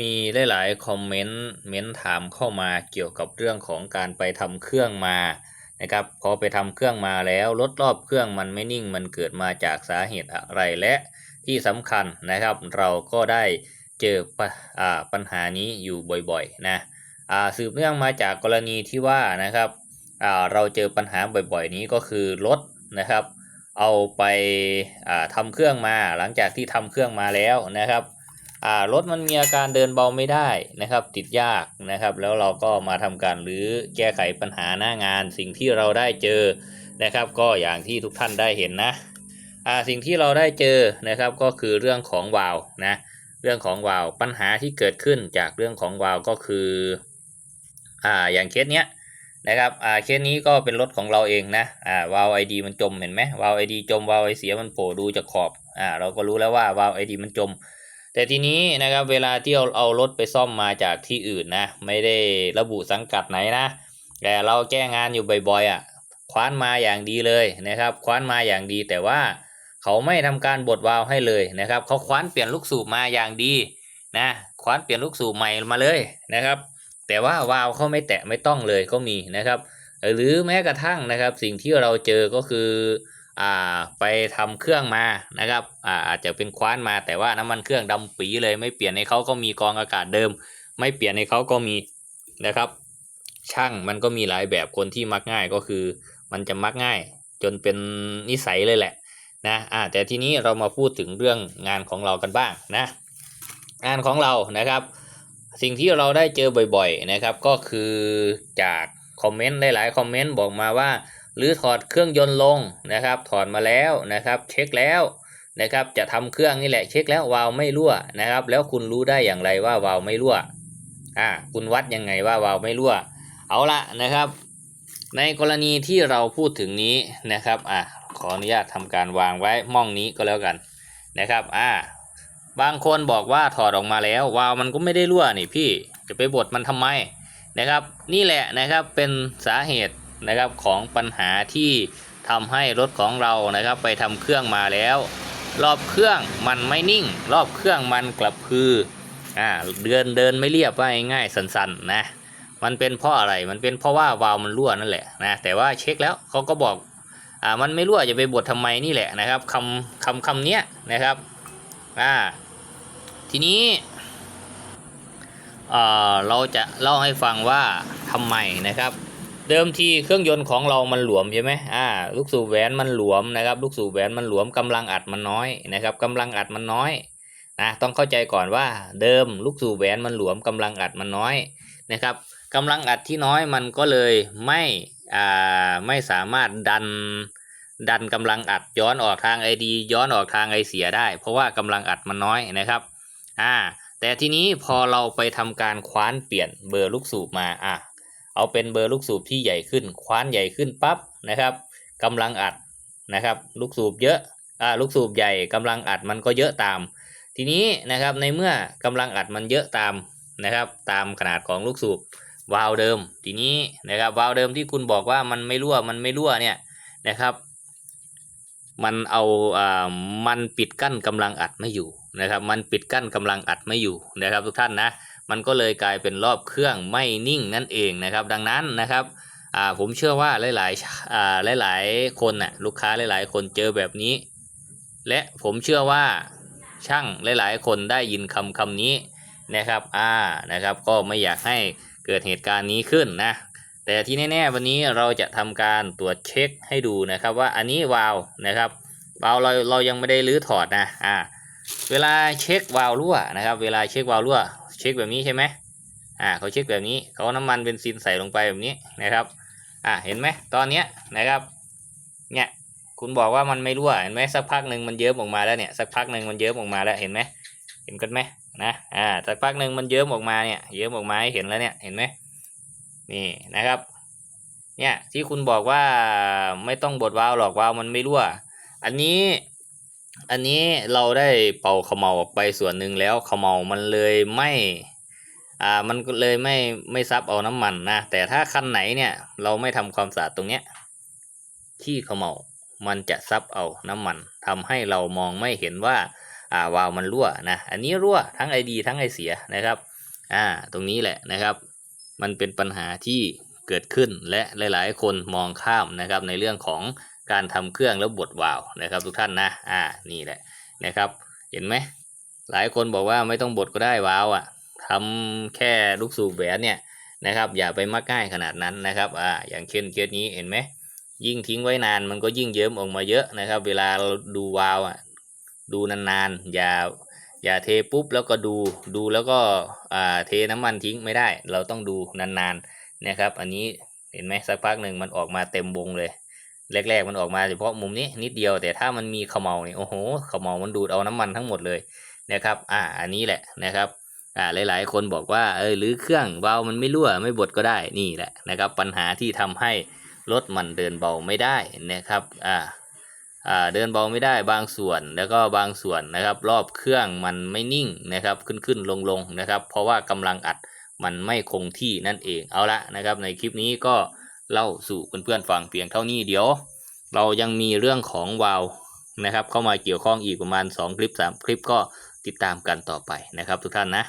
มีหลายๆคอมเมนต์เม้นถามเข้ามาเกี่ยวกับเรื่องของการไปทำเครื่องมานะครับพอไปทำเครื่องมาแล้วรถรอบเครื่องมันไม่นิ่งมันเกิดมาจากสาเหตุอะไรและที่สำคัญนะครับ เราก็ได้เจอป,อปัญหานี้อยู่บ่อยๆนะสืบเนื่องมาจากกรณีที่ว่านะครับเราเจอปัญหาบ่อยๆ นี้ก็คือรถนะครับ เอาไปาทำเครื่องมาหลังจากที่ทำเครื่องมาแล้วนะครับ อ่ารถมันมีอาการเดินเบาไม่ได้นะครับ ติดยากนะครับ แล้วเราก็มาทำการหรือแก้ไขปัญหาหน้างาน สิ่งที่เราได้เจอนะครับ ก็อย่างที่ทุกท่านได้เห็นนะอ่าสิ่งที่เราได้เจอนะครับก็คือเรื่องของวาล์วนะเรื่องของวาล์วปัญหาที่เกิดขึ้นจากเรื่องของวาล์วก็คืออ่าอย่างเคสเนี้ยนะครับอ่าเคสนี้ก็เป็นรถของเราเองนะอ่าวาล์วไอดีมันจมเห็นไหมวาล์วไอดีจมวาล์วไอเสียมันโผล่ดูจากขอบอ่าเราก็รู้แล้วว่าวาล์วไอดีมันจม แต่ทีนี้นะครับเวลาที่เราเอารถไปซ่อมมาจากที่อื่นนะ ไม่ได้ระบุสังกัดไหนนะ แต่เราแก้งานอยู่บ่อยๆอะคว้านมาอย่างดีเลยนะครับ คว้านมาอย่างดีแต่ว่าเขาไม่ทำการบดวาล์วให้เลยนะครับ เขาคว้านเปลี่ยนลูกสูบมาอย่างดีนะคว้านเปลี่ยนลูกสูบใหม่มาเลยนะครับ แต่ว่าวาล์วเขาไม่แตะไม่ต้องเลยก็มีนะครับ หรือแม้กระทั่งนะครับสิ่งที่เราเจอก็คือ อ่าไปทำเครื่องมานะครับอ่าอาจจะเป็นคว้านมาแต่ว่าน้ำมันเครื่องดำปีเลยไม่เปลี่ยนในเขาก็มีกองอากาศเดิม ไม่เปลี่ยนในเขาก็มีนะครับ ช่างมันก็มีหลายแบบคนที่มักง่ายก็คือ มันจะมักง่าย จนเป็นนิสัยเลยแหละนะอ่าแต่ทีนี้เรามาพูดถึงเรื่องงานของเรากันบ้างนะงานของเรานะครับ สิ่งที่เราได้เจอบ่อยๆนะครับ ก็คือจากคอมเมนต์หลายๆคอมเมนต์บอกมาว่า หรือถอดเครื่องยนต์ลงนะครับ ถอดมาแล้วนะครับ เช็คแล้วนะครับ จะทำเครื่องนี่แหละเช็คแล้ววาล์วไม่รั่วนะครับ แล้วคุณรู้ได้อย่างไรว่าวาล์วไม่รั่วอ่าคุณวัดยังไงว่าวาล์วไม่รั่ว เอาละนะครับ ในกรณีที่เราพูดถึงนี้นะครับอะขออนุญาตทำการวางไว้ม่องนี้ก็แล้วกันนะครับอ่าบางคนบอกว่าถอดออกมาแล้ววาล์วมันก็ไม่ได้รั่วนี่พี่จะไปบดมันทำไมนะครับ นี่แหละนะครับเป็นสาเหตุ นะครับของปัญหาที่ทำให้รถของเรานะครับ ไปทำเครื่องมาแล้ว รอบเครื่องมันไม่นิ่ง รอบเครื่องมันกลับพืออ่าเดินเดินไม่เรียบว่าง่ายๆสันๆนะมันเป็นเพราะอะไรมันเป็นเพราะว่าวาล์วมันรั่วนั่นแหละนะแต่ว่าเช็คแล้วเขาก็บอกอ่ามันไม่รั่วจะไปบดทำไมนี่แหละนะครับคำคำคำเนี้ยนะครับอ่าทีนี้เอ่อเราจะเล่าให้ฟังว่าทำไมนะครับ เดิมทีเครื่องยนต์ของเรามันหลวมใช่ไหมอ่า ลูกสูบแหวนมันหลวมนะครับ ลูกสูบแหวนมันหลวมกำลังอัดมันน้อยนะครับกำลังอัดมันน้อยนะต้องเข้าใจก่อนว่าเดิมลูกสูบแหวนมันหลวมกำลังอัดมันน้อยนะครับกำลังอัดที่น้อยมันก็เลยไม่อ่าไม่สามารถดันดันกำลังอัดย้อนออกทางไอดีย้อนออกทางไอเสียได้ เพราะว่ากำลังอัดมันน้อยนะครับอ่าแต่ทีนี้พอเราไปทำการคว้านเปลี่ยนเบอร์ลูกสูบมาอะ เอาเป็นเบอร์ลูกสูบที่ใหญ่ขึ้น คว้านใหญ่ขึ้นปั๊บนะครับกำลังอัดนะครับ ลูกสูบเยอะอ่าลูกสูบใหญ่กำลังอัดมันก็เยอะตาม ทีนี้นะครับในเมื่อกำลังอัดมันเยอะตามนะครับ ตามขนาดของลูกสูบวาล์วเดิม ทีนี้นะครับวาล์วเดิมที่คุณบอกว่ามันไม่รั่วมันไม่รั่วเนี่ยนะครับ มันเอาอ่ามันปิดกั้นกำลังอัดไม่อยู่นะครับ มันปิดกั้นกำลังอัดไม่อยู่นะครับ ทุกท่านนะ มันก็เลยกลายเป็นรอบเครื่องไม่นิ่งนั่นเองนะครับ ดังนั้นนะครับผมเชื่อว่าหลายๆหลาย ๆ คนน่ะลูกค้าหลาย ๆ คนเจอแบบนี้ และผมเชื่อว่าช่างหลาย ๆ คนได้ยินคำคำนี้นะครับอ่านะครับ ก็ไม่อยากให้เกิดเหตุการณ์นี้ขึ้นนะแต่ที่แน่ๆวันนี้เราจะทำการตรวจเช็คให้ดูนะครับ ว่าอันนี้วาล์วนะครับวาล์วเราเรายังไม่ได้รื้อถอดนะอ่าเวลาเช็ควาล์วรั่วนะครับ เวลาเช็ควาล์วรั่ว เช็คแบบนี้ใช่ไหมอ่าเขาเช็คแบบนี้เขาเอาน้ำมันเบนซินใส่ลงไปแบบนี้นะครับ อ่าเห็นไหมตอนเนี้ยนะครับ เนี่ยคุณบอกว่ามันไม่รั่วเห็นไหมสักพักหนึ่งมันเยิ้มออกมาแล้วเนี่ยสักพักหนึ่งมันเยิ้มออกมาแล้วเห็นไหมเห็นกันไหมนะอ่าสักพักหนึ่งมันเยิ้มออกมาเนี่ยเยิ้มออกมาให้เห็นแล้วเนี่ยเห็นไหมนี่นะครับเนี่ยที่คุณบอกว่าไม่ต้องบดวาล์วหรอกวาล์วมันไม่รั่ว อันนี้ อันนี้เราได้เป่าเขมเมาออกไปส่วนหนึ่งแล้วเขมเมามันเลยไม่อ่ามันก็เลยไม่ไม่ซับเอาน้ำมันนะแต่ถ้าคันไหนเนี่ยเราไม่ทำความสะอาดตรงเนี้ยขี้เขมเมามันจะซับเอาน้ำมันทำให้เรามองไม่เห็นว่าอ่าวาล์วมันรั่วนะอันนี้รั่วทั้งไอดีทั้งไอเสียนะครับอ่าตรงนี้แหละนะครับ มันเป็นปัญหาที่เกิดขึ้นและหลาย ๆ คนมองข้ามนะครับในเรื่องของ การทำเครื่องแล้วบดวาล์วนะครับ ทุกท่านนะอ่านี่แหละนะครับ เห็นไหมหลายคนบอกว่าไม่ต้องบดก็ได้วาล์วอะทำแค่ลูกสูบแหวนเนี่ยนะครับอย่าไปมักง่ายขนาดนั้นนะครับอ่าอย่างเช่นเคสนี้เห็นไหมยิ่งทิ้งไว้นานมันก็ยิ่งเยิ้มออกมาเยอะนะครับ เวลาเราดูวาล์วอะดูนานๆอย่าอย่าเทปุ๊บแล้วก็ดูดูแล้วก็อ่าเทน้ำมันทิ้งไม่ได้ เราต้องดูนานๆนะครับ อันนี้เห็นไหมสักพักหนึ่งมันออกมาเต็มวงเลย แรกๆมันออกมาเฉพาะมุมนี้นิดเดียวแต่ถ้ามันมีเขมเมาเนี่ยโอ้โหเขมเมามันดูดเอาน้ำมันทั้งหมดเลยนะครับ อ่าอันนี้แหละนะครับอ่าหลายๆ คนบอกว่าเออหรือเครื่องเบามันไม่รั่วไม่บดก็ได้นี่แหละนะครับ ปัญหาที่ทำให้รถมันเดินเบาไม่ได้นะครับอ่าอ่าเดินเบาไม่ได้บางส่วนแล้วก็บางส่วนนะครับ รอบเครื่องมันไม่นิ่งนะครับขึ้นขึ้นลงลงนะครับ เพราะว่ากำลังอัดมันไม่คงที่นั่นเองเอาละนะครับ ในคลิปนี้ก็ เล่าสู่เพื่อนๆฟังเพียงเท่านี้เดี๋ยว เรายังมีเรื่องของวาล์วนะครับ เข้ามาเกี่ยวข้องอีกประมาณ 2 คลิป 3 คลิปก็ติดตามกันต่อไปนะครับทุกท่านนะ